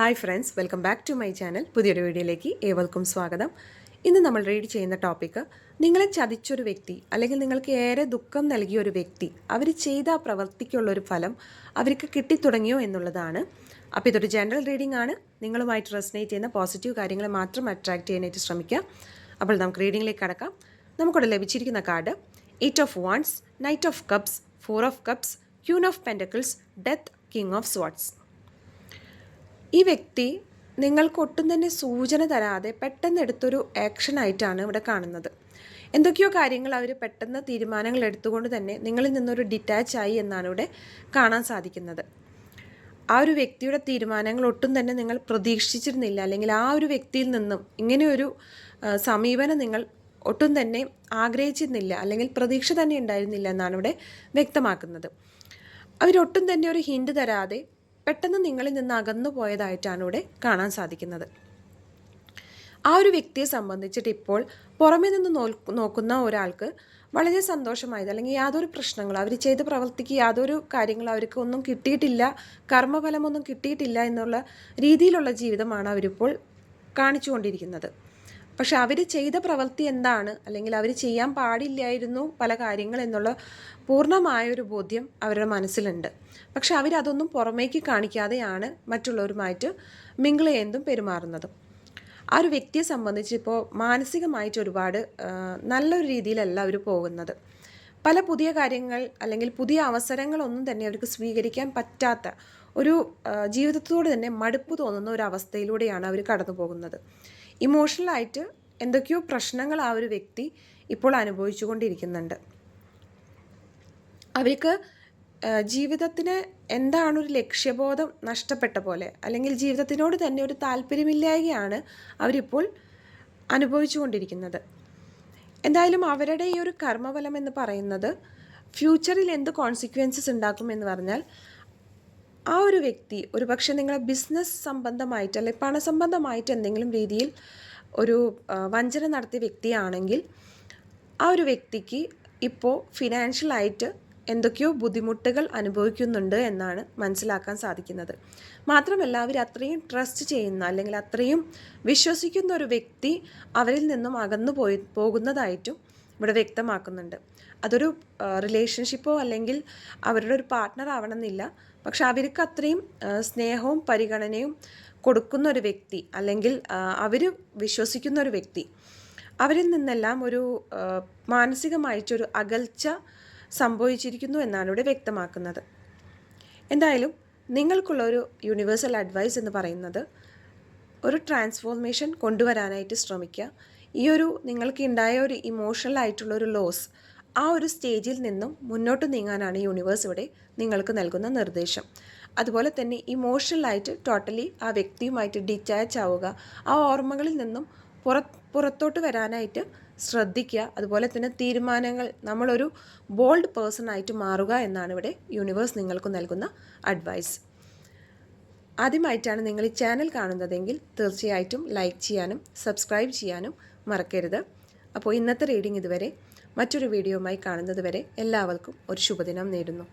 Hi friends welcome back to my channel പുതിയൊരു വീഡിയോയിലേക്ക് ഏവർക്കും സ്വാഗതം. ഇന്ന് നമ്മൾ റീഡ് ചെയ്യുന്ന ടോപ്പിക്ക് നിങ്ങളെ ചതിച്ചൊരു വ്യക്തി അല്ലെങ്കിൽ നിങ്ങൾക്ക് ഏറെ ദുഃഖം നൽകിയ ഒരു വ്യക്തി അവർ ചെയ്ത പ്രവൃത്തിക്കുള്ള ഒരു ഫലം അവർക്ക് കിട്ടിത്തുടങ്ങിയോ എന്നുള്ളതാണ്. അപ്പോൾ ഇതൊരു ജനറൽ റീഡിംഗ് ആണ്. നിങ്ങളുമായിട്ട് റെസനേറ്റ് ചെയ്യുന്ന പോസിറ്റീവ് കാര്യങ്ങൾ മാത്രം അട്രാക്ട് ചെയ്യാനായിട്ട് ശ്രമിക്കുക. അപ്പോൾ നമുക്ക് റീഡിങ്ങിലേക്ക് കടക്കാം. നമുക്കിവിടെ ലഭിച്ചിരിക്കുന്ന card eight of wands knight of cups four of cups queen of pentacles death king of swords ഈ വ്യക്തി നിങ്ങൾക്ക് ഒട്ടും തന്നെ സൂചന തരാതെ പെട്ടെന്ന് എടുത്തൊരു ആക്ഷൻ ആയിട്ടാണ് ഇവിടെ കാണുന്നത്. എന്തൊക്കെയോ കാര്യങ്ങൾ അവർ പെട്ടെന്ന് തീരുമാനങ്ങൾ എടുത്തുകൊണ്ട് തന്നെ നിങ്ങളിൽ നിന്നൊരു ഡിറ്റാച്ച് ആയി എന്നാണ് ഇവിടെ കാണാൻ സാധിക്കുന്നത്. ആ ഒരു വ്യക്തിയുടെ തീരുമാനങ്ങൾ ഒട്ടും തന്നെ നിങ്ങൾ പ്രതീക്ഷിച്ചിരുന്നില്ല. അല്ലെങ്കിൽ ആ ഒരു വ്യക്തിയിൽ നിന്നും ഇങ്ങനെയൊരു സമീപനം നിങ്ങൾ ഒട്ടും തന്നെ ആഗ്രഹിച്ചിരുന്നില്ല. അല്ലെങ്കിൽ പ്രതീക്ഷ തന്നെ ഉണ്ടായിരുന്നില്ല എന്നാണ് ഇവിടെ വ്യക്തമാക്കുന്നത്. അവരൊട്ടും തന്നെ ഒരു ഹിൻഡ് തരാതെ പെട്ടെന്ന് നിങ്ങളിൽ നിന്ന് അകന്നു പോയതായിട്ടാണ് ഇവിടെ കാണാൻ സാധിക്കുന്നത്. ആ ഒരു വ്യക്തിയെ സംബന്ധിച്ചിട്ട് ഇപ്പോൾ പുറമേ നിന്ന് നോക്കുന്ന ഒരാൾക്ക് വളരെ സന്തോഷമായത് അല്ലെങ്കിൽ യാതൊരു പ്രശ്നങ്ങളും അവർ ചെയ്ത പ്രവർത്തിക്ക് യാതൊരു കാര്യങ്ങളും അവർക്ക് ഒന്നും കിട്ടിയിട്ടില്ല കർമ്മഫലമൊന്നും കിട്ടിയിട്ടില്ല എന്നുള്ള രീതിയിലുള്ള ജീവിതമാണ് അവരിപ്പോൾ കാണിച്ചുകൊണ്ടിരിക്കുന്നത്. പക്ഷെ അവർ ചെയ്ത പ്രവൃത്തി എന്താണ്? അല്ലെങ്കിൽ അവർ ചെയ്യാൻ പാടില്ലായിരുന്നു പല കാര്യങ്ങൾ എന്നുള്ള പൂർണമായൊരു ബോധ്യം അവരുടെ മനസ്സിലുണ്ട്. പക്ഷെ അവരതൊന്നും പുറമേക്ക് കാണിക്കാതെയാണ് മറ്റുള്ളവരുമായിട്ട് മിങ്കിൾ ചെയ്യുന്നതും പെരുമാറുന്നതും. ആ ഒരു വ്യക്തിയെ സംബന്ധിച്ച് ഇപ്പോൾ മാനസികമായിട്ട് ഒരുപാട് നല്ലൊരു രീതിയിലല്ല അവർ പോകുന്നത്. പല പുതിയ കാര്യങ്ങൾ അല്ലെങ്കിൽ പുതിയ അവസരങ്ങളൊന്നും തന്നെ അവർക്ക് സ്വീകരിക്കാൻ പറ്റാത്ത ഒരു ജീവിതത്തോട് തന്നെ മടുപ്പ് തോന്നുന്ന ഒരു അവസ്ഥയിലൂടെയാണ് അവർ കടന്നു പോകുന്നത് ഇമോഷണലായിട്ട് എന്തൊക്കെയോ പ്രശ്നങ്ങൾ ആ ഒരു വ്യക്തി ഇപ്പോൾ അനുഭവിച്ചു കൊണ്ടിരിക്കുന്നുണ്ട് അവർക്ക് ജീവിതത്തിന് എന്താണ് ഒരു ലക്ഷ്യബോധം നഷ്ടപ്പെട്ട പോലെ അല്ലെങ്കിൽ ജീവിതത്തിനോട് തന്നെ ഒരു താല്പര്യമില്ലായ്കയാണ് അവരിപ്പോൾ അനുഭവിച്ചു കൊണ്ടിരിക്കുന്നത് എന്തായാലും അവരുടെ ഈ ഒരു കർമ്മഫലം എന്ന് പറയുന്നത് ഫ്യൂച്ചറിൽ എന്ത് കോൺസിക്വൻസസ് ഉണ്ടാക്കും എന്ന് പറഞ്ഞാൽ ആ ഒരു വ്യക്തി ഒരു പക്ഷേ നിങ്ങളെ ബിസിനസ് സംബന്ധമായിട്ട് അല്ലെങ്കിൽ പണസംബന്ധമായിട്ട് എന്തെങ്കിലും രീതിയിൽ ഒരു വഞ്ചന നടത്തിയ വ്യക്തിയാണെങ്കിൽ ആ ഒരു വ്യക്തിക്ക് ഇപ്പോൾ ഫിനാൻഷ്യലായിട്ട് എന്തൊക്കെയോ ബുദ്ധിമുട്ടുകൾ അനുഭവിക്കുന്നുണ്ട് എന്നാണ് മനസ്സിലാക്കാൻ സാധിക്കുന്നത്. മാത്രമല്ല അവർ അത്രയും ട്രസ്റ്റ് ചെയ്യുന്ന അല്ലെങ്കിൽ അത്രയും വിശ്വസിക്കുന്ന ഒരു വ്യക്തി അവരിൽ നിന്നും അകന്നു പോയി പോകുന്നതായിട്ടും ഇവിടെ വ്യക്തമാക്കുന്നുണ്ട്. അതൊരു റിലേഷൻഷിപ്പോ അല്ലെങ്കിൽ അവരുടെ ഒരു പാർട്ട്ണർ ആവണമെന്നില്ല. പക്ഷെ അവർക്ക് അത്രയും സ്നേഹവും പരിഗണനയും കൊടുക്കുന്ന ഒരു വ്യക്തി അല്ലെങ്കിൽ അവർ വിശ്വസിക്കുന്ന ഒരു വ്യക്തി അവരിൽ നിന്നെല്ലാം ഒരു മാനസികമായിട്ടൊരു അകൽച്ച സംഭവിച്ചിരിക്കുന്നു എന്നാണ് ഇവിടെ വ്യക്തമാക്കുന്നത്. എന്തായാലും നിങ്ങൾക്കുള്ള ഒരു യൂണിവേഴ്സൽ അഡ്വൈസ് എന്ന് പറയുന്നത് ഒരു ട്രാൻസ്ഫോർമേഷൻ കൊണ്ടുവരാനായിട്ട് ശ്രമിക്കുക. ഈ ഒരു നിങ്ങൾക്ക് ഉണ്ടായ ഒരു ഇമോഷണൽ ആയിട്ടുള്ള ഒരു ലോസ് ആ ഒരു സ്റ്റേജിൽ നിന്നും മുന്നോട്ട് നീങ്ങാനാണ് യൂണിവേഴ്സ് ഇവിടെ നിങ്ങൾക്ക് നൽകുന്ന നിർദ്ദേശം. അതുപോലെ തന്നെ ഇമോഷണലായിട്ട് ടോട്ടലി ആ വ്യക്തിയുമായിട്ട് ഡിറ്റാച്ച് ആവുക ആ ഓർമ്മകളിൽ നിന്നും പുറ പുറത്തോട്ട് വരാനായിട്ട് ശ്രദ്ധിക്കുക അതുപോലെ തന്നെ തീരുമാനങ്ങൾ നമ്മളൊരു ബോൾഡ് പേഴ്സൺ ആയിട്ട് മാറുക എന്നാണ് ഇവിടെ യൂണിവേഴ്സ് നിങ്ങൾക്ക് നൽകുന്ന അഡ്വൈസ് ആദ്യമായിട്ടാണ് നിങ്ങൾ ഈ ചാനൽ കാണുന്നതെങ്കിൽ തീർച്ചയായിട്ടും ലൈക്ക് ചെയ്യാനും സബ്സ്ക്രൈബ് ചെയ്യാനും മറക്കരുത്. അപ്പോൾ ഇന്നത്തെ റീഡിംഗ് ഇതുവരെ മറ്റൊരു വീഡിയോയുമായി കാണുന്നത് വരെ എല്ലാവർക്കും ഒരു ശുഭദിനം നേരുന്നു.